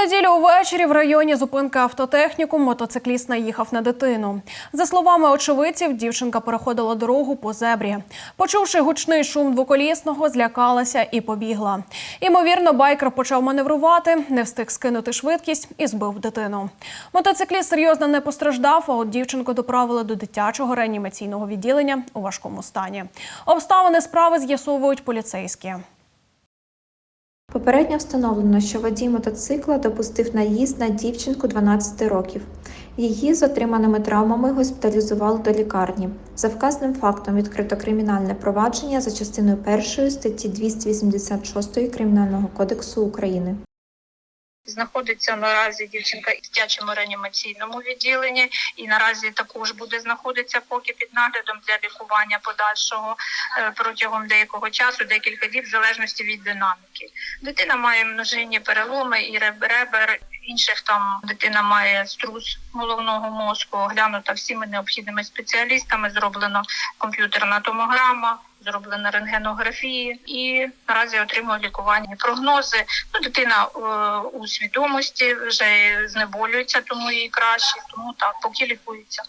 неділю увечері в районі зупинки автотехніку мотоцикліст наїхав на дитину. За словами очевидців, дівчинка переходила дорогу по зебрі. Почувши гучний шум двоколісного, злякалася і побігла. Імовірно, байкер почав маневрувати, не встиг скинути швидкість і збив дитину. Мотоцикліст серйозно не постраждав, а от дівчинку доправили до дитячого реанімаційного відділення у важкому стані. Обставини справи з'ясовують поліцейські. Попередньо встановлено, що водій мотоцикла допустив наїзд на дівчинку 12 років. Її з отриманими травмами госпіталізували до лікарні. За вказаним фактом відкрито кримінальне провадження за частиною 1 статті 286 Кримінального кодексу України. Знаходиться наразі дівчинка в дитячому реанімаційному відділенні, і наразі також буде знаходитися поки під наглядом для лікування подальшого е, протягом деякого часу, декілька діб, в залежності від динаміки. Дитина має множинні переломи і ребер. Інших там дитина має струс головного мозку, оглянута всіми необхідними спеціалістами. Зроблено комп'ютерна томограма, зроблено рентгенографія, і наразі отримує лікування. Прогнози ну, дитина е, у свідомості вже знеболюється, тому їй краще. Тому так поки лікується.